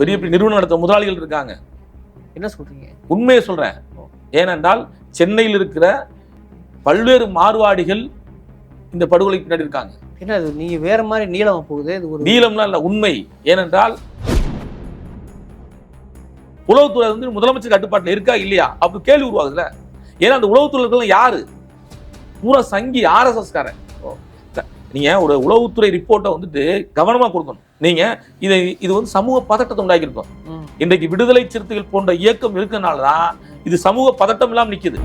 பெரிய பெரிய நிறுவனம் நடத்த முதலாளிகள் இருக்காங்க. என்ன சொல்றீங்க? உண்மையை சொல்றேன். ஏனென்றால் சென்னையில் இருக்கிற பல்வேறு மார்வாடிகள் இந்த படுகொலைக்கு பின்னாடி இருக்காங்க. என்ன இது? நீங்க வேற மாதிரி நீளமா போகுது இது ஒரு நீளம்லாம் இல்ல உண்மை. ஏனென்றால் உளவுத்துறை வந்து முதலமைச்சர் கட்டுப்பாட்டில் இருக்கா இல்லையா? அப்படி கேள்வி உருவாகுதுல ஏன்னா அந்த உளவுத்துறை யாரு? பூரா சங்கி ஆர்எஸ்எஸ் காரன் த- நீங்க ஒரு உளவுத்துறை ரிப்போர்ட்டை வந்துட்டு கவனமா கொடுக்கணும். நீங்க இதை இது வந்து சமூக பதட்டத்தை உண்டாக்கியிருக்கோம். இன்றைக்கு விடுதலை சிறுத்தைகள் போன்ற இயக்கம் இருக்கனால தான் இது சமூக பதட்டம் இல்லாம நிக்குது.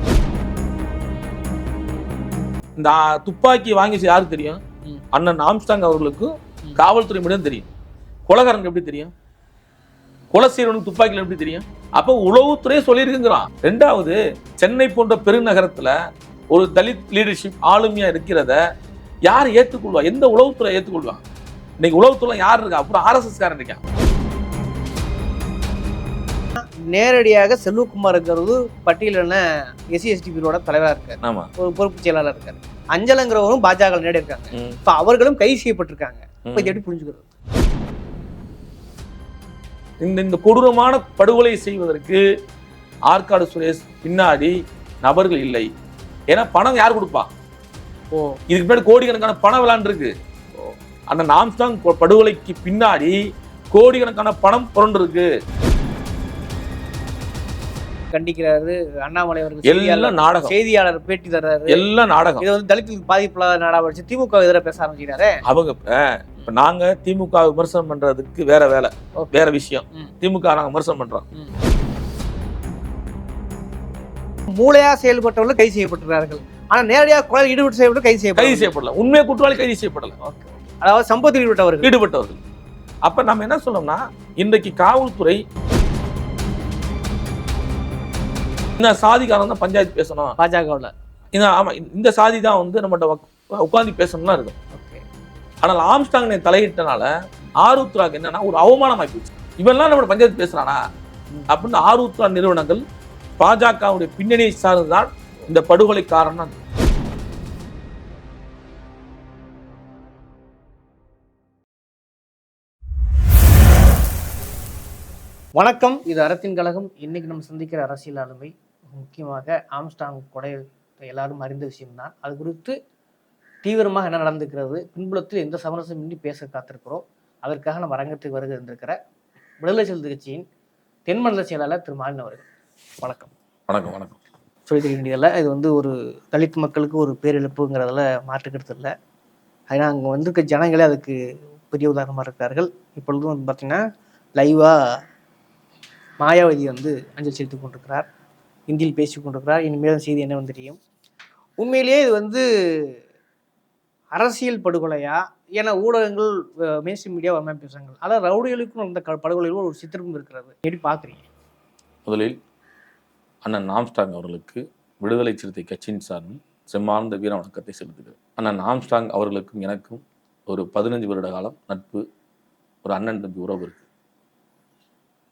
இந்த துப்பாக்கி வாங்கிச்சு யாருக்கு தெரியும். அண்ணன் ஆம்ஸ்டாங் அவர்களுக்கும். காவல்துறை மட்டும் தெரியும். கொலகாரனுக்கு எப்படி தெரியும்? கொலை செய்யறவனுக்கு துப்பாக்கியில் எப்படி தெரியும்? அப்போ உளவுத்துறையே சொல்லியிருக்குங்கிறான். ரெண்டாவது சென்னை போன்ற பெருநகரத்துல ஒரு தலித் லீடர்ஷிப் ஆளுமையா இருக்கிறத யார் ஏத்துக்கொள்வா? எந்த உளவுத்துறை ஏத்துக்கொள்வா? இன்னைக்கு உளவுத்துறை யார் இருக்கா? அப்புறம் ஆர்எஸ்எஸ் காரன் இருக்கான் நேரடியாக செல்வகுமார்ங்கிறது பட்டியலின எஸ்சி எஸ்டி பிரிவோட தலைவரா இருக்காரு. ஆமா. ஒரு பொறுப்பு செயலாளர் இருக்காரு. அஞ்சலங்கிறவரும் பாஜக நேரடி இருக்காங்க. இப்ப அவர்களும் கைது செய்யப்பட்டிருக்காங்க. இப்ப இது. எப்படி புரிஞ்சுக்கிறது? இந்த இந்த கொடூரமான படுகொலை செய்வதற்கு ஆற்காடு சுரேஷ் பின்னாடி நபர்கள் இல்லை. ஏன்னா பணம் யார் கொடுப்பா? இதுக்கு முன்னாடி கோடிக்கணக்கான பணம் விளாண்டுருக்கு அந்த நாம்ஸ்டாங் கொ- படுகொலைக்கு பின்னாடி கோடிக்கணக்கான பணம் புரண்டிருக்கு. கண்டிக்கிறாரு அண்ணாமலை அவர்கள். எல்லாம் நாடகம். செய்தியாளர் பேட்டி தர்றாரு. எல்லாம் நாடகம். இது வந்து தலித்துக்கு பாதிப்புள்ளாத நாடா வச்சு திமுக எதிராக பேச ஆரம்பிக்கிறாரு அவங்க இப்ப நாங்க திமுக விமர்சனம் பண்றதுக்கு வேற வேலை. வேற விஷயம். திமுக நாங்க விமர்சனம் பண்றோம். மூளையா செயல்பட்டவர்கள் கைது செய்யப்பட்டிருக்கிறார்கள் ஆனா நேரடியாக கொலை ஈடுபட்டு செய்யப்பட்டு கைது கைது செய்யப்பட்டு செய்யப்படல. உண்மை குற்றவாளி கைது செய்யப்படல. அதாவது சம்பவத்தில் ஈடுபட்டவர்கள். ஈடுபட்டவர்கள். அப்ப நம்ம என்ன சொல்லணும்னா இன்றைக்கு காவல்துறை இந்த சாதிக்காரன் தான் பஞ்சாயத்து பேசணும். பாஜகவில். இந்த ஆமா இந்த சாதி தான் வந்து நம்மகிட்ட உட்காந்து பேசணும்னா இருக்கும். ஆனால் ஆம்ஸ்டாங் தலையிட்டனால ஆருத்ராக்கு என்னன்னா ஒரு அவமானமாகி போச்சு. இவெல்லாம் நம்ம பஞ்சாயத்து பேசுறானா? அப்படின்னு ஆருத்ரா நிறுவனங்கள் பாஜகவுடைய பின்னணியை சார்ந்துதான் இந்த படுகொலை காரணம். வணக்கம். இது அறத்தின் கழகம். இன்னைக்கு நம்ம சந்திக்கிற அரசியல் ஆளுமை முக்கியமாக ஆம்ஸ்டாங் கொடை எல்லாரும் அறிந்த விஷயம்தான். அது குறித்து தீவிரமாக என்ன நடந்துக்கிறது பின்புலத்தில் எந்த சமரசமின்றி பேச காத்திருக்கிறோம் அதற்காக நம்ம அரங்கத்துக்கு வருகை இருந்திருக்கிற விடுதலை சிறுத்தை கட்சியின் தென்மண்டல செயலாளர் திரு மாலின் அவர்கள். வணக்கம். வணக்கம் வணக்கம். சொல்லித்தர தெரிய வேண்டியதில்லை. இது வந்து ஒரு தலித் மக்களுக்கு ஒரு பேரிழப்புங்கிறதுல மாற்றுக்கிறது இல்லை. ஏன்னா அங்கே வந்திருக்க ஜனங்களே அதுக்கு பெரிய உதாரணமாக இருக்கிறார்கள். இப்பொழுதும் வந்து பார்த்திங்கன்னா லைவாக மாயாவதி வந்து அஞ்சல் செலுத்திக் கொண்டிருக்கிறார். ஹிந்தியில் பேசி கொண்டிருக்கிறார். இனிமேல் செய்தி என்ன தெரியும். உண்மையிலேயே இது வந்து அரசியல் படுகொலையா? ஏன்னா ஊடகங்கள் மேசி மீடியா வர பேசுகிறாங்க அதாவது ரவுடிகளுக்கும் அந்த க- படுகொலையில் ஒரு சித்திரமும் இருக்கிறது. எப்படி பார்க்குறீங்க? முதலில் அண்ணன் ஆம்ஸ்டாங் அவர்களுக்கு விடுதலை சிறுத்தை கட்சியின் சார்பில் செம்மார்ந்த வீர வணக்கத்தை செலுத்துகிறேன். அண்ணன் ஆம்ஸ்டாங் அவர்களுக்கும் எனக்கும் ஒரு பதினஞ்சு வருட காலம் நட்பு ஒரு அண்ணன் தம்பி உறவு இருக்கு.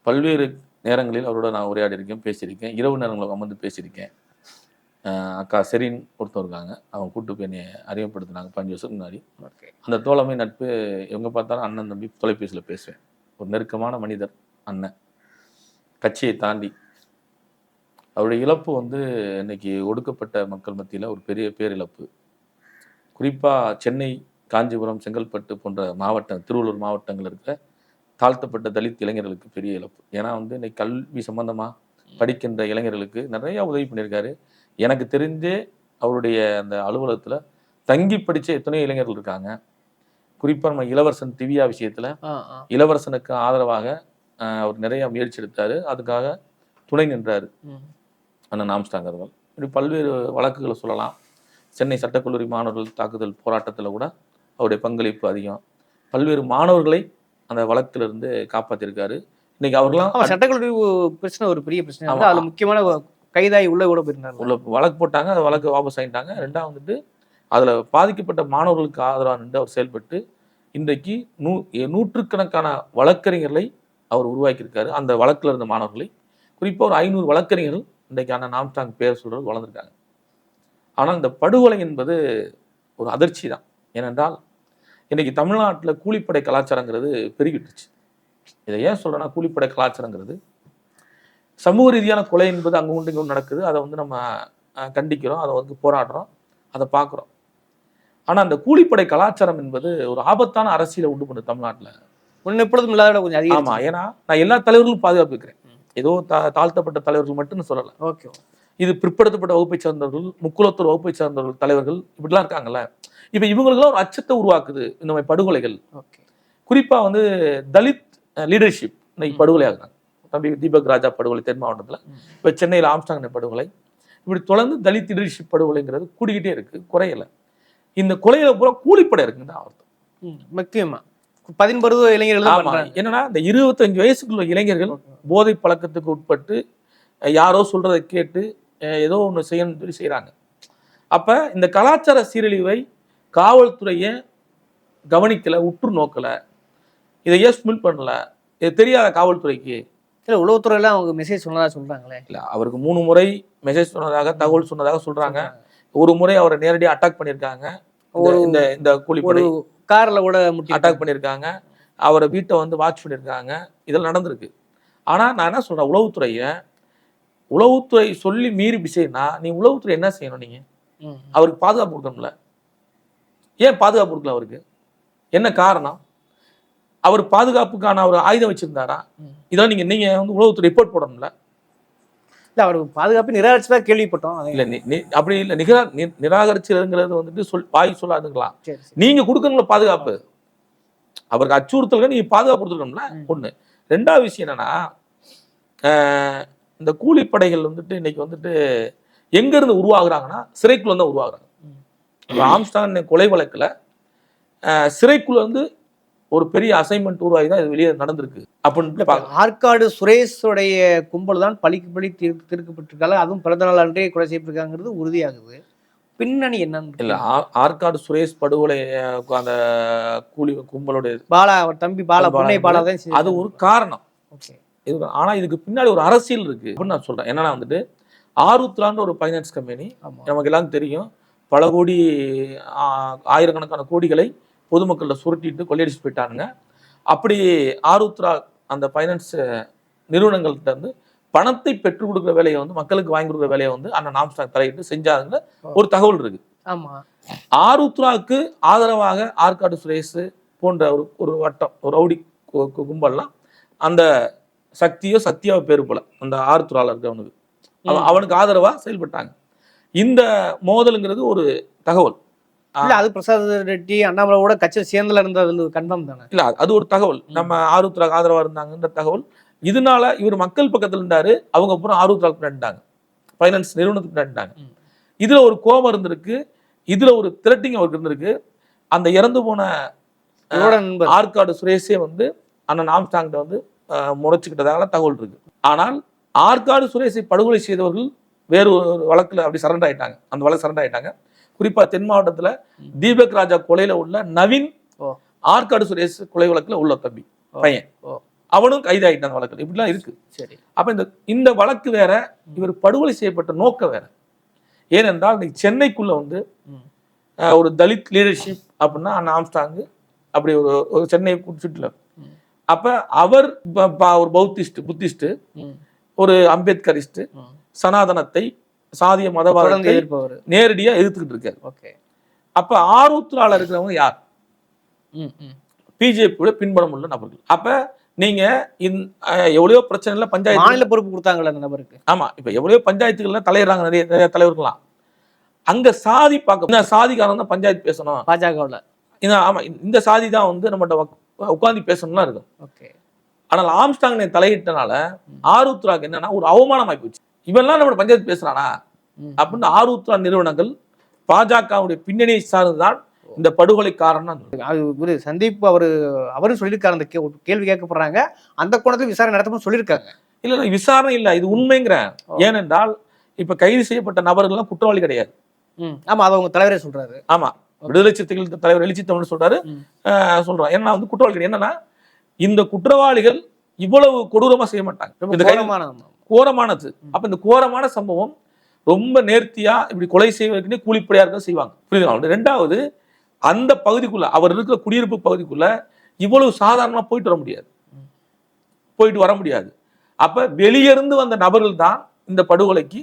பல்வேறு நேரங்களில் அவரோட நான் உரையாடி இருக்கேன் பேசியிருக்கேன். இரவு நேரங்களில் அமர்ந்து பேசியிருக்கேன். அக்கா செரின் ஒருத்தர் இருக்காங்க. அவங்க கூட்டு போய் என்னை அறிமுகப்படுத்தினாங்க. பஞ்சு வருஷத்துக்கு முன்னாடி. அந்த தோழமை நட்பு எங்க பார்த்தாலும் அண்ணன் தம்பி தொலைபேசியில் பேசுவேன். ஒரு நெருக்கமான மனிதர் அண்ணன். கட்சியை தாண்டி அவருடைய இழப்பு வந்து இன்னைக்கு ஒடுக்கப்பட்ட மக்கள் மத்தியில் ஒரு பெரிய பேரிழப்பு. குறிப்பாக சென்னை காஞ்சிபுரம் செங்கல்பட்டு போன்ற மாவட்டம் திருவள்ளூர் மாவட்டங்கள் இருக்கிற தாழ்த்தப்பட்ட தலித் இளைஞர்களுக்கு பெரிய இழப்பு. ஏன்னா வந்து இன்னைக்கு கல்வி சம்பந்தமா படிக்கின்ற இளைஞர்களுக்கு நிறைய உதவி பண்ணியிருக்காரு. எனக்கு தெரிஞ்சே அவருடைய அந்த அலுவலகத்தில் தங்கி படிச்ச எத்தனையோ இளைஞர்கள் இருக்காங்க. குறிப்பாக நம்ம இளவரசன் திவ்யா விஷயத்துல இளவரசனுக்கு ஆதரவாக ஆஹ், அவர் நிறைய முயற்சி எடுத்தாரு. அதுக்காக துணை நின்றாரு. அண்ணன் ஆம்ஸ்டாங் அவர்கள். இப்படி பல்வேறு வழக்குகளை சொல்லலாம். சென்னை சட்டக்கல்லூரி மாணவர்கள் தாக்குதல் போராட்டத்தில் கூட அவருடைய பங்களிப்பு அதிகம். பல்வேறு மாணவர்களை அந்த வழக்கிலிருந்து காப்பாற்றிருக்காரு இன்னைக்கு அவர்களாம் சட்டக்கல்லூரி பிரச்சனை ஒரு பெரிய பிரச்சனை. அதுல முக்கியமான கைதாகி உள்ள கூட போயிருந்தாங்க உள்ள வழக்கு போட்டாங்க அந்த வழக்கு வாபஸ் ஆகிட்டாங்க ரெண்டாவது வந்துட்டு அதில் பாதிக்கப்பட்ட மாணவர்களுக்கு ஆதரவாக நின்று அவர் செயல்பட்டு இன்றைக்கு நூ நூற்றுக்கணக்கான வழக்கறிஞர்களை அவர் உருவாக்கியிருக்காரு. அந்த வழக்கில் இருந்த மாணவர்களை. குறிப்பாக ஒரு ஐநூறு வழக்கறிஞர்கள் இன்றைக்கு அண்ணன் நாம்ஸ்டாங் பேர் சொல்றது வளர்ந்துருக்காங்க. ஆனால் இந்த படுகொலை என்பது ஒரு அதிர்ச்சி தான். ஏனென்றால் இன்னைக்கு தமிழ்நாட்டில் கூலிப்படை கலாச்சாரங்கிறது பெருகிட்டுச்சு இதை ஏன் சொல்றேன்னா கூலிப்படை கலாச்சாரங்கிறது சமூக ரீதியான கொலை என்பது அங்கே உண்டு இங்கே நடக்குது. அதை வந்து நம்ம கண்டிக்கிறோம் அதை வந்து போராடுறோம் அதை பார்க்குறோம். ஆனா அந்த கூலிப்படை கலாச்சாரம் என்பது ஒரு ஆபத்தான அரசியலை உண்டு பண்ணுது தமிழ்நாட்டுல. முன்ன எப்பொழுதும் இல்லாத கொஞ்சம் அதிகம் ஆமா ஏன்னா நான் எல்லா தலைவர்களும் பாதுகாப்பு இருக்கிறேன் ஏதோ தா- தாழ்த்தப்பட்ட தலைவர்கள் மட்டும்னு சொல்லல. ஓகே. இது பிற்படுத்தப்பட்ட வகுப்பை சார்ந்தவர்கள் முக்குலத்தூர் வகுப்பை சார்ந்தவர்கள் தலைவர்கள் இப்படிலாம் இருக்காங்கல்ல. இப்ப இவங்களுக்குலாம் ஒரு அச்சத்தை உருவாக்குது இந்த மாதிரி படுகொலைகள். ஓகே. குறிப்பா வந்து தலித் லீடர்ஷிப் இன்னைக்கு படுகொலை ஆகுறாங்க தம்பி தீபக் ராஜா படுகொலை தென் மாவட்டத்துல. இப்ப சென்னையில் ஆம்ஸ்டாங் படுகொலை. இப்படி தொடர்ந்து தலித் லீடர்ஷிப் படுகொலைங்கிறது கூடிக்கிட்டே இருக்கு. குறையல. இந்த கொலையில பூரா கூலிப்படை இருக்குன்னு அர்த்தம். முக்கியமா. பதின்பருவ இளைஞர்கள் என்னன்னா இந்த இருபத்தஞ்சு வயசுக்குள்ள இளைஞர்கள் போதை பழக்கத்துக்கு உட்பட்டு யாரோ சொல்றதை கேட்டு ஏதோ ஒன்று செய்யணும்னு சொல்லி செய்றாங்க. அப்ப இந்த கலாச்சார சீரழிவை காவல்துறையை கவனிக்கல உற்று நோக்கல. இதை ஏன் ஸ்மில் பண்ணல? இது தெரியாத காவல்துறைக்கு. இல்ல உளவுத்துறையில அவங்க மெசேஜ் சொன்னதா சொல்றாங்களே. இல்ல அவருக்கு மூணு முறை மெசேஜ் சொன்னதாக தகவல் சொன்னதாக சொல்றாங்க. ஒரு முறை அவரை நேரடியாக அட்டாக் பண்ணியிருக்காங்க. இந்த- இந்த கூலிப்படை. கார்ல கூட முட்டி அட்டாக் பண்ணியிருக்காங்க அவரை வீட்டை வந்து வாட்ச் பண்ணியிருக்காங்க இதெல்லாம் நடந்திருக்கு. ஆனா நான் என்ன சொல்றேன்? உளவுத்துறையை உளவுத்துறை சொல்லி மீறி விஷயம்னா நீ உளவுத்துறை என்ன செய்யணும் நீங்க? ம். அவருக்கு பாதுகாப்பு கொடுக்கணும்ல. ஏன் பாதுகாப்பு கொடுக்கல அவருக்கு? என்ன காரணம்? அவர் பாதுகாப்புக்கான அவர் ஆயுதம் வச்சிருந்தாரா. இதெல்லாம் நீங்க நீங்க வந்து உளவுத்துறை ரிப்போர்ட் போடணும்ல. இல்ல அவர் பாதுகாப்பு நிராகரிச்சதா கேள்விப்பட்டோம். இல்ல அப்படி இல்ல. நிகரா நி- நிராகரிச்சதுங்கிறது வந்துட்டு சொல் வாய் சொல்லாதுங்களா? சரி சரி. நீங்க கொடுக்கணும்ல பாதுகாப்பு. அவருக்கு அச்சுறுத்தல்கள் நீங்க பாதுகாப்பு கொடுத்துருக்கணும்ல. ஒண்ணு. ரெண்டாவது விஷயம் என்னன்னா இந்த கூலிப்படைகள் வந்துட்டு இன்னைக்கு வந்துட்டு எங்க இருந்து உருவாகுறாங்கன்னா சிறைக்குள்ள தான் உருவாகுறாங்க. ஆம்ஸ்டாங் கொலை வழக்குல சிறைக்குள்ள இருந்து ஒரு பெரிய அசைன்மெண்ட் உருவாகி தான் இது வெளியே நடந்திருக்கு. அப்படின்னு ஆற்காடு சுரேஷுடைய கும்பல் தான் பழிக்கு பழி தீர்க்கு தீர்க்கப்பட்டிருக்காங்க. அதுவும் பிறந்த நாள் அன்றே கொலை செய்யப்பட்டிருக்காங்கிறது உறுதியாகுது. பின்னணி என்னன்னு இல்ல ஆற்காடு சுரேஷ் படுகொலை அந்த கூலி கும்பலுடைய பாலா அவர் தம்பி பாலா புன்னை பாலா தான் அது ஒரு காரணம். ஓகே. இது ஆனா இதுக்கு பின்னாடி ஒரு அரசியல் இருக்கு. அப்படின்னு நான் சொல்றேன். என்னன்னா வந்துட்டு ஆருத்ரான்னு ஒரு ஃபைனான்ஸ் கம்பெனி நமக்கு எல்லாம் தெரியும். பல கோடி ஆயிரக்கணக்கான கோடிகளை பொதுமக்கள்கிட்ட சுருட்டிட்டு கொள்ளையடிச்சு போயிட்டானுங்க. அப்படி ஆருத்ரா அந்த ஃபைனான்ஸ் நிறுவனங்கள்கிட்ட இருந்து பணத்தை பெற்றுக் கொடுக்குற வேலையை வந்து மக்களுக்கு வாங்கி கொடுக்குற வேலையை வந்து அண்ணன் நாம்ஸ்டாங் தலையிட்டு செஞ்சாங்க ஒரு தகவல் இருக்கு. ஆமா. ஆருத்ராவுக்கு ஆதரவாக ஆற்காடு சுரேஷ் போன்ற ஒரு ஒரு வட்டம் ஒரு ரவுடி கும்பல்லாம் அந்த சக்தியோ சக்தியோ பேரு போல அந்த ஆருத்ரால இருக்கிறவனுக்கு. அவன் அவனுக்கு ஆதரவா செயல்பட்டாங்க. இந்த மோதலுங்கிறது ஒரு தகவல். இல்ல அது பிரசாத் ரெட்டி அண்ணாமலை கூட கட்சியில் சேர்ந்துல இருந்தது கன்ஃபார்ம் தானே? இல்ல அது ஒரு தகவல். நம்ம ஆருத்ராக்கு ஆதரவா இருந்தாங்கன்ற தகவல். இதனால இவர் மக்கள் பக்கத்துல இருந்தாரு அவங்க அப்புறம் ஆருத்ராக்கு பின்னாடிட்டாங்க ஃபைனான்ஸ் நிறுவனத்துக்கு பின்னாடிட்டாங்க. இதுல ஒரு கோபம் இருந்திருக்கு. இதுல ஒரு திரட்டிங் அவருக்கு இருந்திருக்கு. அந்த இறந்து போன ஆற்காடு சுரேஷே வந்து அண்ணன் ஆம்ஸ்டாங்கிட்ட வந்து அஹ், முறைச்சுக்கிட்டதாக தகவல் இருக்கு. ஆனால் ஆற்காடு சுரேஷை படுகொலை செய்தவர்கள் வேறு ஒரு வழக்குல அப்படி சரண்டர் ஆயிட்டாங்க. அந்த வழக்கு சரண்டர் ஆயிட்டாங்க. குறிப்பா தென் மாவட்டத்துல. தீபக் ராஜா கொலையில உள்ள நவீன். ஆற்காடு சுரேஷ் கொலை வழக்குல உள்ள தம்பி. பையன். அவனும் அந்த வழக்குல இப்படிலாம் இருக்கு சரி அப்ப இந்த இந்த வழக்கு வேற இவர் படுகொலை செய்யப்பட்ட நோக்கம் வேற ஏனென்றால் இன்னைக்கு சென்னைக்குள்ள வந்து ஒரு தலித் லீடர்ஷிப் அப்படின்னா அண்ணன் ஆம்ஸ்டாங் அப்படி ஒரு ஒரு சென்னை ம். அப்ப அவர் ஒரு பௌத்திஸ்ட் புத்திஸ்ட். ஒரு அம்பேத்கரிஸ்ட். சனாதனத்தை சாதிய மதவாதத்தை நேரடியா எதிர்த்துக்கிட்டு இருக்காரு. ஓகே. அப்ப ஆரூத்ரால இருக்கிறவங்க யார்? பிஜேபியோட பின்பலம் உள்ள நபர்கள். அப்ப நீங்க இந்த அஹ், எவ்வளவோ பிரச்சனைல பஞ்சாயத்து மாநில பொறுப்பு கொடுத்தாங்கல்ல அந்த நபருக்கு. ஆமா. இப்ப எவ்வளவோ பஞ்சாயத்துகள்ல தலையிடுறாங்க. நிறைய நிறைய தலைவர்கள்லாம். அங்க சாதி பார்க்க இந்த சாதிக்காரன் தான் பஞ்சாயத்து பேசணும். பாஜகவுல. இந்த ஆமா. இந்த சாதி தான் வந்து நம்மகிட்ட உட்காந்து பேசணும்லாம் இருக்கும். ஓகே. ஆனால் ஆம்ஸ்டாங் தலையிட்டனால ஆருத்ராக்கு என்னன்னா ஒரு அவமானமாய் போச்சு. இவன்லாம் நம்ம பஞ்சாயத்து பேசுறானா. அப்படின்னு ஆருத்ரா நிறுவனங்கள் பாஜகவுடைய பின்னணியை சார்ந்துதான் இந்த படுகொலை காரணம் அது சந்தீப் அவரு அவரும் சொல்லியிருக்காரு அந்த கேள்வி கேட்கப்படுறாங்க. அந்த கோணத்துல விசாரணை நடத்தவும் சொல்லியிருக்காங்க. இல்ல இல்ல விசாரணை இல்ல இது உண்மைங்கிறேன். ஓ. ஏனென்றால் இப்ப கைது செய்யப்பட்ட நபர்கள்லாம் குற்றவாளி கிடையாது. ஆமா அதை உங்க தலைவரே சொல்றாரு. ஆமா விடுதலை சிறுத்தைகள் தலைவர் எழுச்சி தமிழ் சொல்றாரு. சொல்றான் ஏன்னா வந்து குற்றவாளிகள் என்னன்னா இந்த குற்றவாளிகள் இவ்வளவு கொடூரமா செய்ய மாட்டாங்க. கோரமானது. அப்ப இந்த கோரமான சம்பவம் ரொம்ப நேர்த்தியா இப்படி கொலை செய்வதற்குனே கூலிப்படையா இருக்க செய்வாங்க. புரியுதுங்களா? ரெண்டாவது அந்த பகுதிக்குள்ள அவர் இருக்கிற குடியிருப்பு பகுதிக்குள்ள இவ்வளவு சாதாரணமா போயிட்டு வர முடியாது. போயிட்டு வர முடியாது. அப்ப வெளியிருந்து வந்த நபர்கள் தான் இந்த படுகொலைக்கு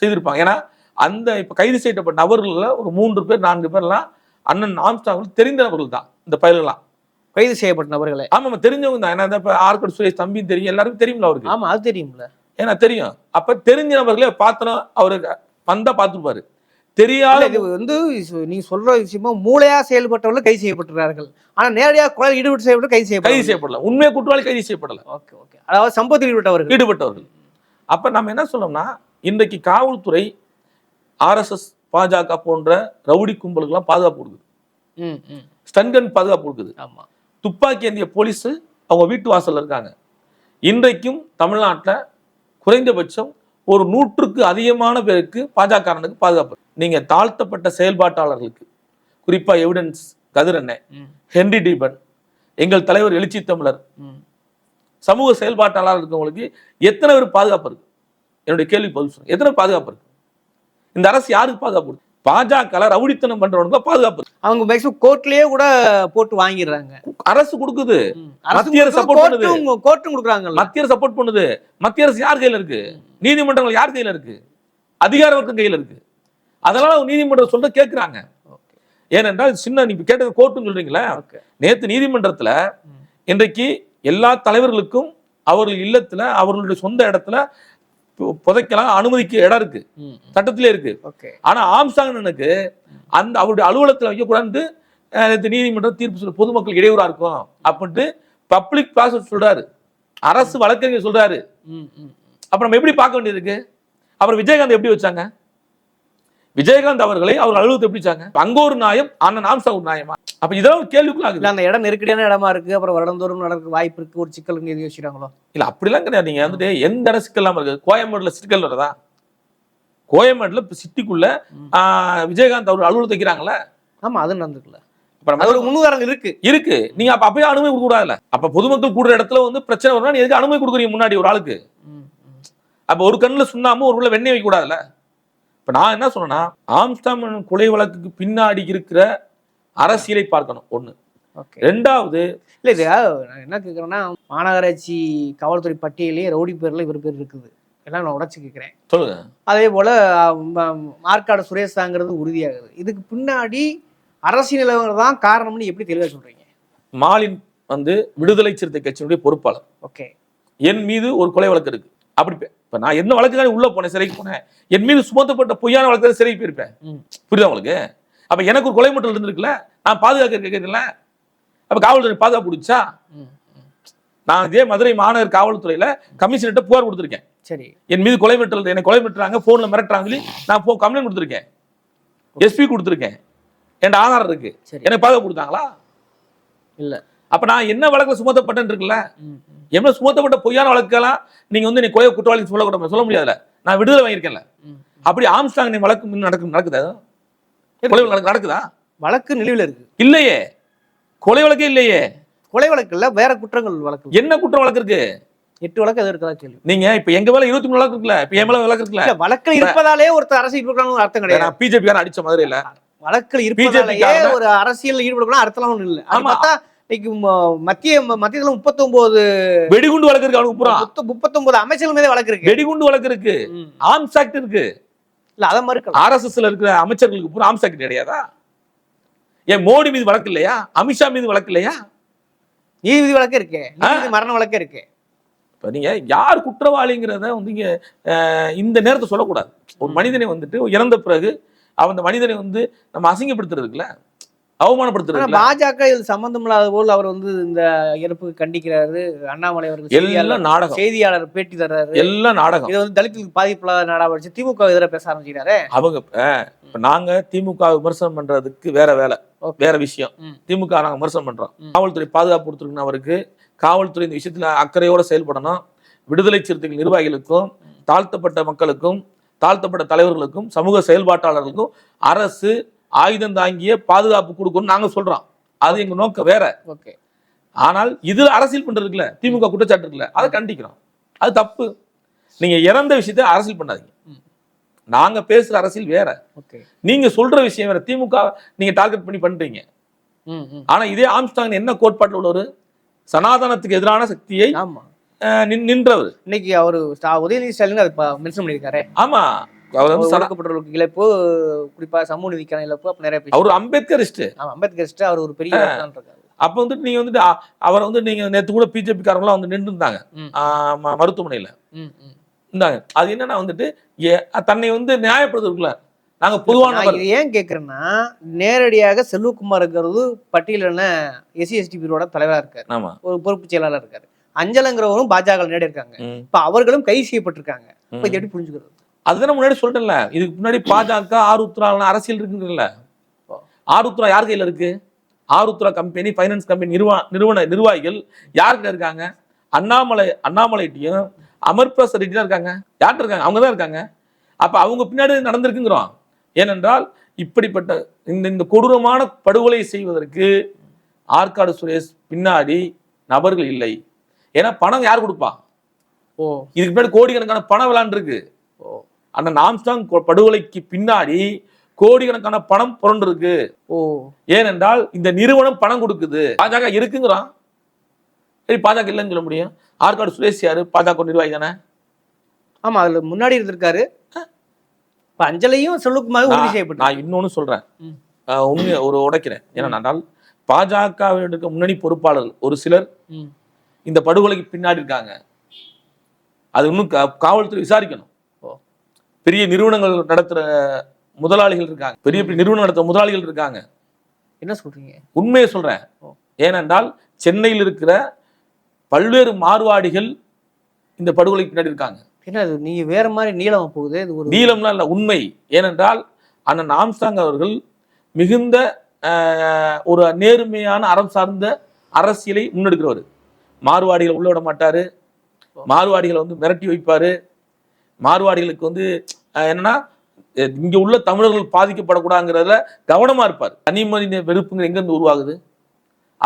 செய்திருப்பாங்க. ஏன்னா அந்த இப்ப கைது செய்யப்பட்ட நபர்கள்ல ஒரு மூன்று பேர் நான்கு பேர்லாம் அண்ணன் ஆம்ஸ்டாங்களுக்கு தெரிந்த நபர்கள் தான் இந்த பயல்கள்லாம் கைது செய்யப்பட்ட நபர்களை. ஆமா ஆமா தெரிஞ்சவங்க தான். ஏன்னா இந்த இப்ப ஆர்கட் சுரேஷ் தம்பி தெரியும். எல்லாருக்கும் தெரியும்ல அவருக்கு. ஆமா அது தெரியும்ல. ஏன்னா தெரியும். அப்ப தெரிஞ்ச நபர்களே பார்த்தனும் அவரு வந்தா பார்த்துருப்பாரு தெரியாத இது வந்து நீங்க சொல்ற விஷயமா மூளையா செயல்பட்டவர்கள் கைது செய்யப்பட்டிருக்கிறார்கள். ஆனா நேரடியா கொலை ஈடுபட்டு செய்யப்பட்டு கைது கைது செய்யப்பட்டு செய்யப்படல. உண்மை குற்றவாளி கைது செய்யப்படல. Okay okay. அதாவது சம்பவத்தில் ஈடுபட்டவர்கள். ஈடுபட்டவர்கள். அப்ப நம்ம என்ன சொல்லோம்னா இன்றைக்கு காவல்துறை ஆர்எஸ்எஸ் பாஜக போன்ற ரவுடி கும்பலுக்கெல்லாம் பாதுகாப்பு கொடுக்குது. ம் ம். ஸ்டன்கன் பாதுகாப்பு கொடுக்குது. ஆமா. துப்பாக்கி ஏந்திய போலீஸ் அவங்க வீட்டு வாசல்ல இருக்காங்க. இன்றைக்கும் தமிழ்நாட்டில் குறைந்தபட்சம் ஒரு நூற்றுக்கு அதிகமான பேருக்கு பாஜகனுக்கு பாதுகாப்பு. நீங்க தாழ்த்தப்பட்ட செயல்பாட்டாளர்களுக்கு குறிப்பா எவிடன்ஸ் கதிரண்ணன் ம். ஹென்றி டீபன் எங்கள் தலைவர் எழுச்சி தமிழர் சமூக செயல்பாட்டாளர் இருக்கவங்களுக்கு எத்தனை பேர் பாதுகாப்பு இருக்கு? என்னுடைய கேள்வி பதில் சொல்லுங்க எத்தனை பாதுகாப்பு இருக்கு? இந்த அரசு யாருக்கு பாதுகாப்பு பாஜக ரவுடித்தனம் பண்றவனுக்கு பாதுகாப்பு. அவங்க மேக்ஸிமம் கோர்ட்லயே கூட போட்டு வாங்கிடுறாங்க. அரசு கொடுக்குது. மத்திய அரசு support பண்ணுது. கோர்ட்டும் கோர்ட்டும் கொடுக்குறாங்கல்ல. மத்திய அரசு சப்போர்ட் பண்ணுது. மத்திய அரசு யார் கையில இருக்கு? நீதிமன்றங்கள் யார் கையில இருக்கு? அதிகார வர்க்கம் கையில இருக்கு. அதனால அவங்க நீதிமன்றம் சொல்ற கேட்கிறாங்க ஏனென்றால் சின்ன நீங்க கேட்டது கோர்ட்டுன்னு சொல்றீங்களே? நேத்து நீதிமன்றத்துல. இன்றைக்கு எல்லா தலைவர்களுக்கும் அவர்கள் இல்லத்துல அவர்களுடைய சொந்த இடத்துல புதைக்கலாம். அனுமதிக்க இடம் இருக்கு. சட்டத்திலே இருக்கு. ஆனா ஆம்சாங்கனுக்கு அந்த அவருடைய அலுவலகத்துல வைக்கக்கூடாது நீதிமன்றம் தீர்ப்பு சொல்ல பொதுமக்களுக்கு இடையூறா இருக்கும். அப்படின்ட்டு பப்ளிக் ப்ராசஸ் சொல்றாரு. அரசு வழக்கறிஞர் சொல்றாரு. அப்ப நம்ம எப்படி பார்க்க வேண்டியது அப்புறம் விஜயகாந்த் எப்படி வச்சாங்க? விஜயகாந்த் அவர்களை அவர் அலுவலகத்தை எப்படி வச்சாங்க? அங்க ஒரு நியாயம் அண்ணன் ஆம்சா ஒரு நியாயமா அப்ப இதெல்லாம் ஒரு கேள்விக்குள்ளாகுது. இல்ல அந்த இடம் நெருக்கடியான இடமா இருக்கு அப்புறம் வருடந்தோறும் நடக்க வாய்ப்பு இருக்கு ஒரு சிக்கல் எது யோசிக்கிறாங்களோ? இல்ல அப்படிலாம் கிடையாது. நீங்க வந்துட்டு எந்த இடம் சிக்கல் இல்லாம இருக்கு? கோயம்பேடுல சிக்கல் வருதா? கோயம்பேடுல சிட்டிக்குள்ள விஜயகாந்த் அவர் அலுவலகத்தை வைக்கிறாங்கல்ல ஆமா அது நடந்துக்கல. அப்ப நம்ம அது ஒரு முன்னுதாரணம் இருக்கு. இருக்கு. நீங்க அப்ப அப்பயே அனுமதி கொடுக்க அப்ப பொதுமக்கள் கூடுற இடத்துல வந்து பிரச்சனை வரும்னா நீ எதுக்கு அனுமதி கொடுக்குறீங்க முன்னாடி ஒரு ஆளுக்கு. அப்ப ஒரு கண்ணுல சுண்ணாம ஒரு உள்ள வெண்ணெய் வைக்க கூடாதுல்ல? இப்ப நான் என்ன சொன்னேன்னா ஆம்ஸ்டாம் கொலை வழக்குக்கு பின்னாடி இருக்கிற அரசியலை பார்க்கணும் ஓகே. ரெண்டாவது இல்ல இது நான் என்ன கேக்குறேன்னா மாநகராட்சி காவல்துறை பட்டியலே ரவுடி பேர்ல இவர் பேர் இருக்குது. எல்லாம் நான் உடைச்சு கேட்கிறேன் சொல்லுங்க. அதே போல மார்க்காடு சுரேஷ் தாங்கிறது உறுதியாகுது. இதுக்கு பின்னாடி அரசியல் தான் காரணம்னு எப்படி தெளிவா சொல்றீங்க? மாலின் வந்து விடுதலை சிறுத்தை கட்சியினுடைய பொறுப்பாளர். ஓகே. என் மீது ஒரு கொலை வழக்கு இருக்கு. அப்படி இப்ப நான் என்ன வழக்குக்காக உள்ள போனேன் சிறைக்கு போனேன் என் மீது சுமத்தப்பட்ட பொய்யான வழக்கு சிறைக்கு போயிருப்பேன். புரியுதா உங்களுக்கு? அப்ப எனக்கு ஒரு கொலை மட்டும் இருந்திருக்குல்ல நான் பாதுகாக்க கேட்கல அப்ப காவல்துறை பாதுகாப்பு பிடிச்சா. நான் இதே மதுரை மாநகர் காவல்துறையில கமிஷனர்கிட்ட புகார் கொடுத்திருக்கேன். சரி. என் மீது கொலை மிரட்டல் என்னை கொலை மிரட்டுறாங்க போன்ல மிரட்டுறாங்க சொல்லி நான் போ கம்ப்ளைண்ட் கொடுத்திருக்கேன். எஸ்பி கொடுத்திருக்கேன். என் ஆதாரம் இருக்கு. எனக்கு பாதுகாப்பு கொடுத்தாங்களா? இல்ல. அப்ப நான் என்ன வழக்குல சுமத்தப்பட்டேன்னு இருக்குல்ல. என்ன சுமத்தப்பட்ட பொய்யான வழக்கெல்லாம் நீங்க வந்து நீ கொலை குற்றவாளி சொல்லக்கூடாது சொல்ல முடியாதுல்ல. நான் விடுதலை வாங்கியிருக்கேன்ல. அப்படி ஆம்ஸ்டாங் நீ வழக்கு முன்ன நடக்கு நடக்குதா? கொலை வழக்கு நடக்குதா? வழக்கு நிலுவையில் இருக்கு. இல்லையே. கொலை வழக்கே இல்லையே. கொலை வழக்கு இல்ல வேற குற்றங்கள் வழக்கு. என்ன குற்றம் வழக்கு இருக்கு? எட்டு வழக்கு எது இருக்கதா கேள்வி. நீங்க இப்ப எங்க மேல இருபத்தி மூணு வழக்கு இருக்குல்ல? இப்ப என் மேல வழக்கு இருக்குல்ல? இல்ல வழக்கில் இருப்பதாலே ஒருத்தர் அரசியல் ஈடுபடணும் அர்த்தம் கிடையாது. நான் பிஜேபி அடிச்ச மதுரையில வழக்கில் BJP இருப்பதாலேயே ஒரு அரசியல் ஈடுபடணும் அர்த்தம் இல்ல. அது ஆமா. பார்த்தா இன்னைக்கு மத்திய மத்தியத்துல முப்பத்தொன்பது வெடிகுண்டு வழக்கு இருக்கு அவனுக்கு பூரா. முப்பத்தொன்பது அமைச்சர்கள் மீதே வழக்கு இருக்கு. வெடிகுண்டு வழக்கு இருக்கு. ஆர்ம்ஸ் ஆக்ட் இருக்கு. இல்ல அதை மறுக்கலாம் ஆர்எஸ்எஸ்ல இருக்கிற அமைச்சர்களுக்கு பூரா ஆர்ம்ஸ் ஆக்ட் கிடையாதா? ஏன் மோடி மீது வழக்கு இல்லையா? அமித்ஷா மீது வழக்கு இல்லையா? நீதிபதி வழக்கு இருக்கு. மரண வழக்கு இருக்கு. இப்ப நீங்க யார் குற்றவாளிங்கிறத வந்து இங்க இந்த நேரத்தை சொல்லக்கூடாது. ஒரு மனிதனை வந்துட்டு இறந்த பிறகு அந்த மனிதனை வந்து நம்ம அசிங்கப்படுத்துறதுக்குல ஆனா அவமானப்படுத்துறதுக்குல பாஜக இது சம்பந்தம் இல்லாத போல் அவர் வந்து இந்த இறப்புக்கு கண்டிக்கிறாரு. அண்ணாமலை அவர்கள் எல்லாம் நாடகம். செய்தியாளர் பேட்டி தர்றாரு. எல்லாம் நாடகம். இது வந்து தலித்துக்கு பாதிப்பில்லாத நாடா வச்சு திமுக எதிராக பேச ஆரம்பிக்கிறாரு அவங்க இப்ப நாங்க திமுக விமர்சனம் பண்றதுக்கு வேற வேலை. வேற விஷயம். திமுக நாங்க விமர்சனம் பண்றோம். காவல்துறை பாதுகாப்பு கொடுத்துருக்கணும் அவருக்கு காவல்துறை இந்த விஷயத்துல அக்கறையோட செயல்படணும். விடுதலை சிறுத்தைகள் நிர்வாகிகளுக்கும் தாழ்த்தப்பட்ட மக்களுக்கும் தாழ்த்தப்பட்ட தலைவர்களுக்கும் சமூக செயல்பாட்டாளர்களுக்கும் அரசு ஆயுதம் தாங்கிய பாதுகாப்பு கொடுக்கணும்னு நாங்க சொல்றோம். அது எங்க நோக்கம் வேற. ஓகே. ஆனால் இதுல அரசியல் பண்றதுக்குல திமுக குற்றச்சாட்டு இருக்குல்ல அதை கண்டிக்கிறோம். அது தப்பு. நீங்க இறந்த விஷயத்தை அரசியல் பண்ணாதீங்க. ம். நாங்க பேசுற அரசியல் வேற. ஓகே. நீங்க சொல்ற விஷயம் வேற. திமுக நீங்க டார்கெட் பண்ணி பண்றீங்க. ம் ம். ஆனா இதே ஆம்ஸ்டாங் என்ன கோட்பாட்டில் உள்ளவர்? சனாதனத்துக்கு எதிரான சக்தியை நின்றவர். இன்னைக்கு அவரு உதயநிதி ஸ்டாலின் அதை மென்ஷன் பண்ணியிருக்காரு. ஆமா. அவர் வந்து ஒடுக்கப்பட்டவர்களுக்கு இழப்பு குறிப்பா சமூக நீதிக்கான இழப்பு அப்ப நிறைய பேர் அவர் அம்பேத்கரிஸ்ட் அம்பேத்கர் அவர் ஒரு பெரிய இருக்காரு. அப்ப வந்துட்டு நீங்க வந்துட்டு அவரை வந்து நீங்க நேத்து கூட பிஜேபி காரங்களாம் வந்து நின்று இருந்தாங்க. மருத்துவமனையில. இருந்தாங்க. அது என்னன்னா வந்துட்டு தன்னை வந்து நியாயப்படுத்துறதுக்குள்ள நாங்க பொதுவான ஏன் கேக்குறேன்னா நேரடியாக செல்வகுமார்ங்கிறது பட்டியலின எஸ்சி எஸ்டி பிரிவோட தலைவரா இருக்காரு. ஆமா. ஒரு பொறுப்பு செயலாளர் இருக்காரு. அஞ்சலங்கிறவரும் பாஜக நேரடி இருக்காங்க. இப்ப அவர்களும் கைது செய்யப்பட்டிருக்காங்க. இப்ப எப்படி புரிஞ்சுக்கிறது? அதுதானே முன்னாடி சொல்லிட்டேன்ல. இதுக்கு முன்னாடி பாஜக ஆருத்ரா அரசியல் இருக்குங்கல்ல ஆருத்ரா யார் கையில இருக்கு? ஆருத்ரா கம்பெனி ஃபைனான்ஸ் கம்பெனி நிறுவ நிறுவன நிர்வாகிகள் யார்கிட்ட இருக்காங்க? அண்ணாமலை அண்ணாமலைட்டியும் அமர் பிரசாத் ரெட்டி இருக்காங்க. யார்கிட்ட இருக்காங்க? அவங்க தான் இருக்காங்க. அப்ப அவங்க பின்னாடி நடந்திருக்குங்கிறோம். ஏனென்றால் இப்படிப்பட்ட இந்த இந்த கொடூரமான படுகொலை செய்வதற்கு ஆற்காடு சுரேஷ் பின்னாடி நபர்கள் இல்லை. ஏன்னா பணம் யார் கொடுப்பா? ஓ. இதுக்கு பின்னாடி கோடிக்கணக்கான பணம் விளாண்டுருக்கு. ஓ. அந்த நாம்ஸ்டாங் படுகொலைக்கு பின்னாடி கோடிக்கணக்கான பணம் புரண்டிருக்கு. ஓ. ஏனென்றால் இந்த நிறுவனம் பணம் கொடுக்குது. பாஜக இருக்குங்கிறான். சரி பாஜக இல்லைன்னு சொல்ல முடியும். ஆற்காடு சுரேஷ் யாரு? பாஜக நிர்வாகி தானே? ஆமா அதுல முன்னாடி இருந்திருக்காரு. இப்ப அஞ்சலையும் செல்வகுமார் உறுதி நான் செய்யப்பட்டார் இன்னொன்னு சொல்றேன். உண்மையை ஒரு உடைக்கிறேன். ஏனென்றால் பாஜகவில் இருக்க முன்னணி பொறுப்பாளர்கள் ஒரு சிலர். இந்த படுகொலைக்கு பின்னாடி இருக்காங்க. அது இன்னும் காவல்துறை விசாரிக்கணும். பெரிய நிறுவனங்கள் நடத்துற முதலாளிகள் இருக்காங்க. பெரிய பெரிய நிறுவனம் நடத்துற முதலாளிகள் இருக்காங்க. என்ன சொல்றீங்க? உண்மையை சொல்றேன். ஓ. ஏனென்றால் சென்னையில் இருக்கிற பல்வேறு மார்வாடிகள் இந்த படுகொலைக்கு பின்னாடி இருக்காங்க. என்ன அது நீங்க வேற மாதிரி நீளமா போகுது. இது ஒரு நீளம்லாம் இல்ல உண்மை. ஏனென்றால் அண்ணன் ஆம்ஸ்டாங் அவர்கள் மிகுந்த ஒரு நேர்மையான அறம் சார்ந்த அரசியலை முன்னெடுக்கிறவர். மார்வாடிகளை உள்ள விட மாட்டாரு. மார்வாடிகளை வந்து மிரட்டி வைப்பாரு. மார்வாடிகளுக்கு வந்து என்னன்னா இங்கே இங்க உள்ள தமிழர்கள் பாதிக்கப்படக்கூடாதுங்கிறதுல கவனமா இருப்பார். தனி மனித வெறுப்புங்க எங்கிருந்து உருவாகுது?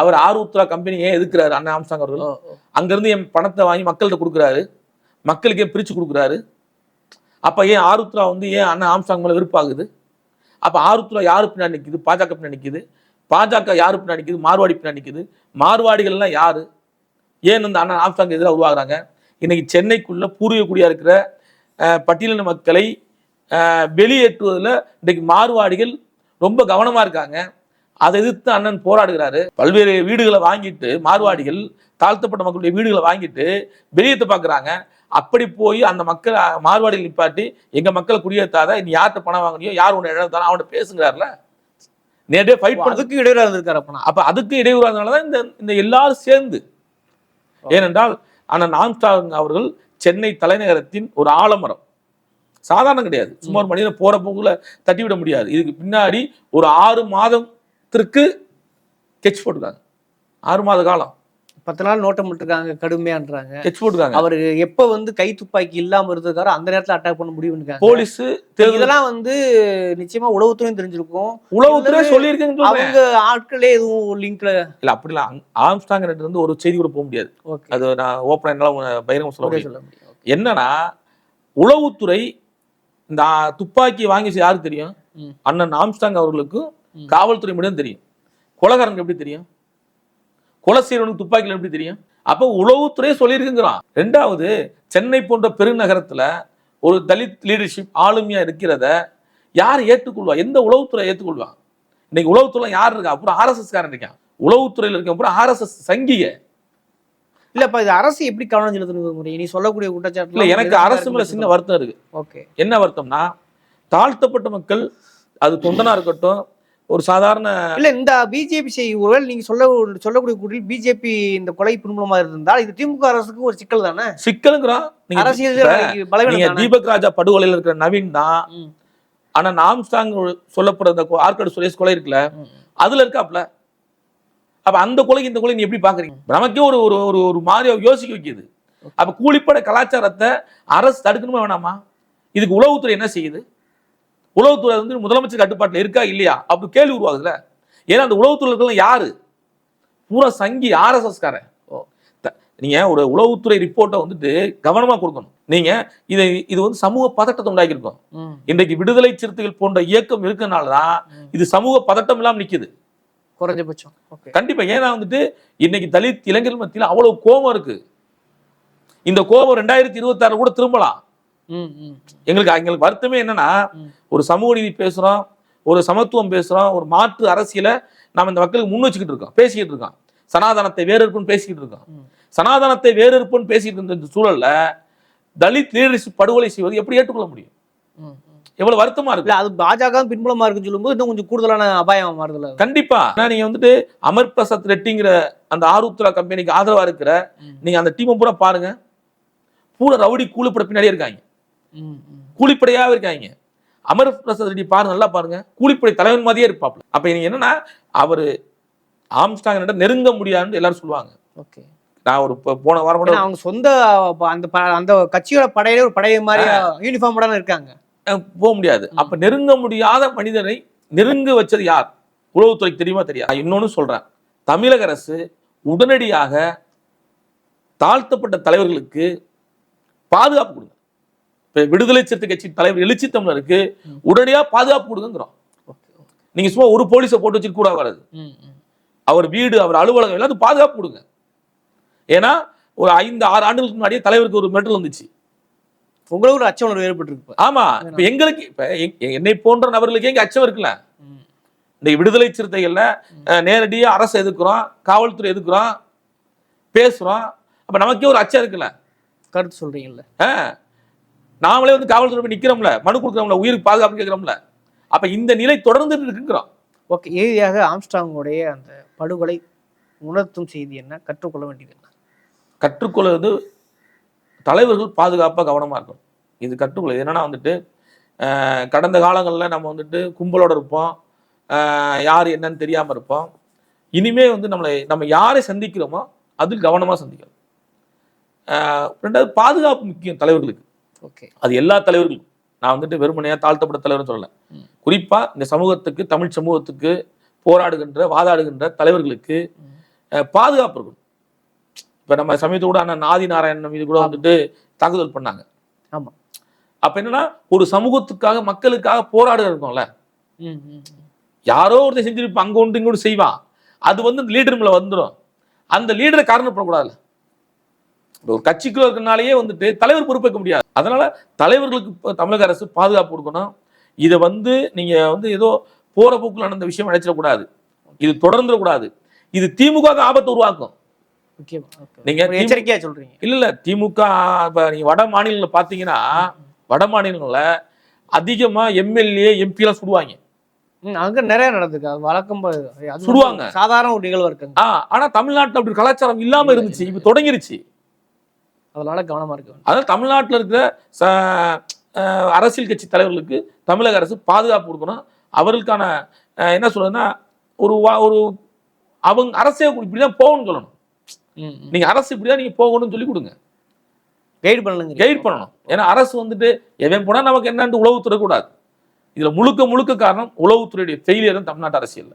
அவர் ஆர்வத்துரா கம்பெனி ஏன் எதுக்குறாரு? அண்ணன் ஆம்சாங் அவர்கள்? அங்கிருந்து என் பணத்தை வாங்கி மக்கள்கிட்ட கொடுக்குறாரு. மக்களுக்கு ஏன் பிரிச்சு கொடுக்குறாரு? அப்ப ஏன் ஆருத்ரா வந்து ஏன் அண்ணன் ஆம்சாங் மேல வெறுப்பாகுது? அப்ப ஆருத்ரா யாரு பின்னாடி நிக்குது? பாஜக பின்னாடி நிக்குது. பாஜக யாரு பின்னாடி நிக்குது? மார்வாடி பின்னாடி நிக்குது. மார்வாடிகள் எல்லாம் யாரு? ஏன் இந்த அண்ணன் ஆம்சாங் எதிராக உருவாகுறாங்க? இன்னைக்கு சென்னைக்குள்ள பூர்வீக குடியா இருக்கிற பட்டியலின மக்களை வெளியேற்றுவதில் இன்னைக்கு மார்வாடிகள் ரொம்ப கவனமா இருக்காங்க. அதை எதிர்த்து அண்ணன் போராடுகிறாரு. பல்வேறு வீடுகளை வாங்கிட்டு மார்வாடிகள் தாழ்த்தப்பட்ட மக்களுடைய வீடுகளை வாங்கிட்டு வெளியேற்ற பார்க்குறாங்க. அப்படி போய் அந்த மக்கள் அஹ், மார்வாடிகள் நிப்பாட்டி எங்க மக்களை குடியேற்றாத நீ யார்கிட்ட பணம் வாங்கினியோ யார் உன்னை இழந்தாலும் அவன்கிட்ட பேசுங்கிறாருல நேரடியாக ஃபைட் பண்ண அதுக்கு இடையூறா இருந்திருக்காரு அப்பனா? அப்ப அதுக்கு இடையூறாதனால தான் இந்த இந்த எல்லாரும் சேர்ந்து. ஏனென்றால் அண்ணன் ஆம்ஸ்டாங் அவர்கள் சென்னை தலைநகரத்தின் ஒரு ஆலமரம். சாதாரணம் கிடையாது. சும்மா ஒரு மனிதன் போற போக்குல தட்டி விட முடியாது. இதுக்கு பின்னாடி ஒரு ஆறு மாதத்திற்கு கெச் போட்டுருக்காங்க. ஆறு மாத காலம். பத்து நாள் நோட்டம் விட்டுருக்காங்க கடுமையான்றாங்க. போட்டுருக்காங்க. அவர் எப்ப வந்து கை துப்பாக்கி இல்லாம இருந்திருக்காரோ அந்த நேரத்துல அட்டாக் பண்ண முடியும்னு போலீஸ் இதெல்லாம் வந்து நிச்சயமா உளவுத்துறையும் தெரிஞ்சிருக்கும். உளவுத்துறை இல்ல, சொல்லியிருக்கேன்னு அவங்க ஆட்களே எதுவும் லிங்க்ல இல்ல அப்படிலாம் ஆம்ஸ்டாங் இருந்து ஒரு செய்தி கூட போக முடியாது. அது நான் ஓப்பனா என்னால பகிரங்க சொல்ல சொல்ல. என்னன்னா உளவுத்துறை இந்த துப்பாக்கி வாங்கி யாருக்கு தெரியும். அண்ணன் ஆம்ஸ்டாங் அவர்களுக்கும். காவல்துறை மட்டும் தெரியும். கொலகாரனுக்கு எப்படி தெரியும்? கொலை செய்யறவனுக்கு துப்பாக்கியில் எப்படி தெரியும்? அப்போ உளவுத்துறை சொல்லியிருக்குங்கிறான். ரெண்டாவது சென்னை போன்ற பெருநகரத்துல ஒரு தலித் லீடர்ஷிப் ஆளுமையா இருக்கிறத யார் ஏற்றுக்கொள்வா? எந்த உளவுத்துறை ஏற்றுக்கொள்வா? இன்னைக்கு உளவுத்துறை யார் இருக்கா? அப்புறம் ஆர்எஸ்எஸ் காரன் இருக்கான். உளவுத்துறையில் இருக்க அப்புறம் ஆர்எஸ்எஸ் சங்கிக. இல்ல இப்ப இது அரசு எப்படி கவனம் செலுத்துறது முறை? நீ சொல்லக்கூடிய இல்ல குற்றச்சாட்டு எனக்கு அரசு மேல சின்ன வருத்தம் இருக்கு. ஓகே. என்ன வருத்தம்னா தாழ்த்தப்பட்ட மக்கள் அது தொண்டனா இருக்கட்டும் ஒரு சாதாரண இல்ல இந்த பிஜேபி செய் ஒருவேளை நீங்க சொல்ல சொல்லக்கூடிய கூட்டில் பிஜேபி இந்த கொலை பின்புலமா இருந்தால் இது திமுக அரசுக்கு ஒரு சிக்கல் தானே? சிக்கலுங்கிறான் நீங்க அரசியல் நீங்க? தீபக் ராஜா படுகொலையில் இருக்கிற நவீன் தான். ஆனா நாம்ஸ்டாங் சொல்லப்படுற அந்த கொ- ஆற்காடு சுரேஷ் கொலை இருக்குல்ல. அதுல இருக்காப்ல. அப்ப அந்த கொலைக்கு இந்த கொலை நீ எப்படி பாக்குறீங்க? நமக்கே ஒரு ஒரு ஒரு ஒரு மாதிரி யோசிக்க வைக்குது. அப்ப கூலிப்பட கலாச்சாரத்தை அரசு தடுக்கணுமா வேணாமா? இதுக்கு உளவுத்துறை என்ன செய்யுது? உளவுத்துறை வந்து முதலமைச்சர் கட்டுப்பாட்டுல இருக்கா இல்லையா? அப்படி கேள்வி உருவாகுதுல ஏன்னா அந்த உளவுத்துறை இருக்கலாம் யாரு? பூரா சங்கி ஆர்எஸ்எஸ் காரன். ஓ. த- நீங்க ஒரு உளவுத்துறை ரிப்போர்ட்டை வந்துட்டு கவனமா கொடுக்கணும். நீங்க இதை இது வந்து சமூக பதட்டத்தை உண்டாக்கியிருக்கோம் இன்றைக்கு விடுதலை சிறுத்தைகள் போன்ற இயக்கம் இருக்கனால தான். இது சமூக பதட்டம் இல்லாம நிக்குது. குறைஞ்சபட்சம். கண்டிப்பா. ஏன்னா வந்துட்டு இன்னைக்கு தலித் இளைஞர்கள் மத்தியில அவ்வளவு கோபம் இருக்கு. இந்த கோபம் ரெண்டாயிரத்தி இருபத்தாறு கூட திரும்பலாம். எங்களுக்கு எங்களுக்கு வருத்தமே என்னன்னா. ஒரு சமூக நீதி பேசுறோம் ஒரு சமத்துவம் பேசுறோம் ஒரு மாற்று அரசியலை நம்ம இந்த மக்களுக்கு முன் வச்சுக்கிட்டு இருக்கோம் பேசிக்கிட்டு இருக்கோம். சனாதனத்தை வேறு இருப்புன்னு பேசிக்கிட்டு இருக்கோம். சனாதனத்தை வேறு இருப்புன்னு பேசிக்கிட்டு இருந்த இந்த சூழல்ல தலித் லீடர்ஷிப் படுகொலை செய்வது எப்படி ஏற்றுக்கொள்ள முடியும். எவ்வளவு வருத்தமா இருக்கு? அது பாஜக பின்புலமா இருக்குன்னு சொல்லும்போது இன்னும் கொஞ்சம் கூடுதலான அபாயம் மாறுதுல கண்டிப்பா. ஆனா நீங்க வந்துட்டு அமர் பிரசாத் ரெட்டிங்கிற அந்த ஆருத்ரா கம்பெனிக்கு ஆதரவா இருக்கிற. நீங்க அந்த டீமை பூரா பாருங்க. பூரா ரவுடி கூலிப்பட பின்னாடியே இருக்காங்க. கூலிப்படையாவே இருக்காங்க. அமர் பிரசாத் ரெட்டி பாருங்க நல்லா பாருங்க. கூலிப்படை தலைவன் மாதிரியே இருப்பாப்ல. அப்ப நீங்க என்னன்னா அவரு ஆம்ஸ்டாங் நெருங்க முடியாதுன்னு எல்லாரும் சொல்லுவாங்க. ஓகே. நான் ஒரு போன வாரம் கூட அவங்க சொந்த அந்த அந்த கட்சியோட படையிலே ஒரு படைய மாதிரி யூனிஃபார்மோட இருக்காங்க. போக முடியாது. அப்ப நெருங்க முடியாத மனிதனை நெருங்க வச்சது யார்? உளவுத்துறைக்கு தெரியுமா தெரியாது. இன்னொன்னு சொல்றேன். தமிழக அரசு உடனடியாக தாழ்த்தப்பட்ட தலைவர்களுக்கு பாதுகாப்பு கொடுங்க. இப்ப விடுதலை சிறுத்தை கட்சி தலைவர் எழுச்சி தமிழருக்கு ம். உடனடியா பாதுகாப்பு கொடுங்கிறோம் நீங்க சும்மா ஒரு போலீஸை போட்டு வச்சுட்டு கூட வராது. அவர் வீடு அவர் அலுவலகம் எல்லாத்துக்கும் பாதுகாப்பு கொடுங்க. ஏன்னா ஒரு ஐந்து ஆறு ஆண்டுகளுக்கு முன்னாடியே தலைவருக்கு ஒரு மெடல் வந்துச்சு. உங்களுக்கு ஒரு அச்ச உணர்வு ஏற்பட்டிருக்கு. ஆமா. இப்ப எங்களுக்கு இப்ப எ- என்னை போன்ற நபர்களுக்கே இங்க அச்சம் இருக்குல்ல. இந்த விடுதலை சிறுத்தைகள்ல நேரடியா அரசு எதுக்குறோம் காவல்துறை எதுக்குறோம் பேசுறோம். அப்ப நமக்கே ஒரு அச்சம் இருக்குல்ல. கருத்து சொல்றீங்கல்ல. நாமளே வந்து காவல்துறை போய் நிக்கிறோம்ல மனு கொடுக்குறோம்ல உயிருக்கு பாதுகாப்பு கேட்கிறோம்ல. அப்ப இந்த நிலை தொடர்ந்து இருக்குங்கிறோம். ஓகே இறுதியாக ஆம்ஸ்டாங்கோடைய அந்த படுகொலை உணர்த்தும் செய்தி என்ன? கற்றுக்கொள்ள வேண்டியது என்ன? கற்றுக்கொள்வது தலைவர்கள் பாதுகாப்பாக கவனமாக இருக்கணும். இது கற்றுக்கொள்ள என்னன்னா வந்துட்டு கடந்த காலங்களில் நம்ம வந்துட்டு கும்பலோட இருப்போம். யார் என்னன்னு தெரியாமல் இருப்போம். இனிமே வந்து நம்மளை நம்ம யாரை சந்திக்கிறோமோ அதில் கவனமாக சந்திக்கணும். ரெண்டாவது பாதுகாப்பு முக்கியம் தலைவர்களுக்கு. அது எல்லா தலைவர்களுக்கும் நான் வந்துட்டு வெறுமனையாக தாழ்த்தப்பட்ட தலைவர்னு சொல்லல. குறிப்பா இந்த சமூகத்துக்கு தமிழ் சமூகத்துக்கு போராடுகின்ற வாதாடுகின்ற தலைவர்களுக்கு பாதுகாப்பு இருக்கணும். இப்ப நம்ம சமயத்தோட கூட அண்ணன் நாதி நாராயணன் மீது கூட வந்துட்டு தாக்குதல் பண்ணாங்க. ஆமா. அப்ப என்னன்னா ஒரு சமூகத்துக்காக மக்களுக்காக போராடுற இருக்கோம்ல. யாரோ ஒருத்தர் செஞ்சிருப்பான் அங்க ஒன்று இங்க ஒன்று செய்வான். அது வந்து லீடர் மேல வந்துடும் அந்த லீடரை காரணப்படக்கூடாதுல்ல. ஒரு கட்சிக்குள்ள இருக்கனாலேயே வந்துட்டு தலைவர் பொறுப்பேற்க முடியாது. அதனால தலைவர்களுக்கு தமிழக அரசு பாதுகாப்பு கொடுக்கணும். இதை வந்து நீங்க வந்து ஏதோ போற போக்குல நடந்த விஷயம் நினைச்சிடக்கூடாது இது தொடர்ந்துடக்கூடாது இது திமுக ஆபத்து உருவாக்கும். நீங்க எச்சரிக்கையா சொல்றீங்க. இல்ல இல்ல. திமுக இப்ப நீங்க வட மாநிலங்கள பாத்தீங்கன்னா வட மாநிலங்கள்ல அதிகமா எம்எல்ஏ எம்பி எல்லாம் சுடுவாங்க அங்க நிறைய நடந்திருக்கு. அது வழக்கம் சுடுவாங்க. சாதாரண ஒரு நிகழ்வு இருக்குங்க. ஆ ஆனா தமிழ்நாட்டுல அப்படி கலாச்சாரம் இல்லாம இல்ல, இருந்துச்சு. இப்ப தொடங்கிருச்சு. அதனால கவனமா இருக்க அதாவது தமிழ்நாட்டுல இருக்கிற அரசியல் கட்சி தலைவர்களுக்கு தமிழக அரசு பாதுகாப்பு கொடுக்கணும். அவர்களுக்கான என்ன சொல்றதுன்னா ஒரு ஒரு அவங்க அரசே இப்படிதான் போகணும்னு சொல்லணும். ம் ம். நீங்க அரசு இப்படிதான் நீங்க போகணும்னு சொல்லி கொடுங்க. கைடு பண்ணலுங்க கைட் பண்ணணும். ஏன்னா அரசு வந்துட்டு எவன் போனா நமக்கு என்னன்னு உளவுத்துறை கூடாது. இதுல முழுக்க முழுக்க காரணம் உளவுத்துறையுடைய ஃபெயிலியர் தான் தமிழ்நாட்டு அரசியல்ல.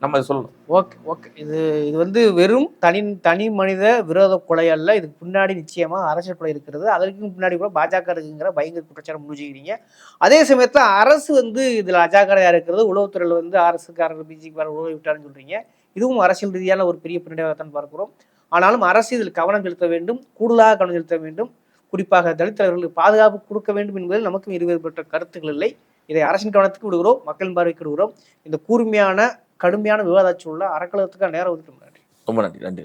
நம்ம சொல்லணும். Okay okay. இது இது வந்து வெறும் தனி தனி மனித விரோத கொலை அல்ல. இதுக்கு பின்னாடி நிச்சயமா அரசியல் கொலை இருக்கிறது. அதற்கு பின்னாடி கூட பாஜக இருக்குங்கிற பயங்கர குற்றச்சாரம் முடிஞ்சுக்கிறீங்க அதே சமயத்துல அரசு வந்து இதுல அஜாக்கிரதையா இருக்கிறது. உளவுத்துறையில வந்து அரசுக்காரர்கள் பிஜேபி உழவு விட்டாருன்னு சொல்றீங்க. இதுவும் அரசியல் ரீதியான ஒரு பெரிய பின்னடைவாகத்தான் பார்க்கிறோம். ஆனாலும் அரசு இதில் கவனம் செலுத்த வேண்டும். கூடுதலாக கவனம் செலுத்த வேண்டும். குறிப்பாக தலித் தலைவர்களுக்கு பாதுகாப்பு கொடுக்க வேண்டும் என்பதில் நமக்கும் இருவேறுபட்ட கருத்துக்கள் இல்லை. இதை அரசின் கவனத்துக்கு விடுகிறோம். மக்களின் பார்வைக்கு விடுகிறோம். இந்த கூர்மையான கடுமையான விவாத சூழல அறக்கலகத்துக்கான நேரம் ஒதுக்க ரொம்ப நன்றி நன்றி.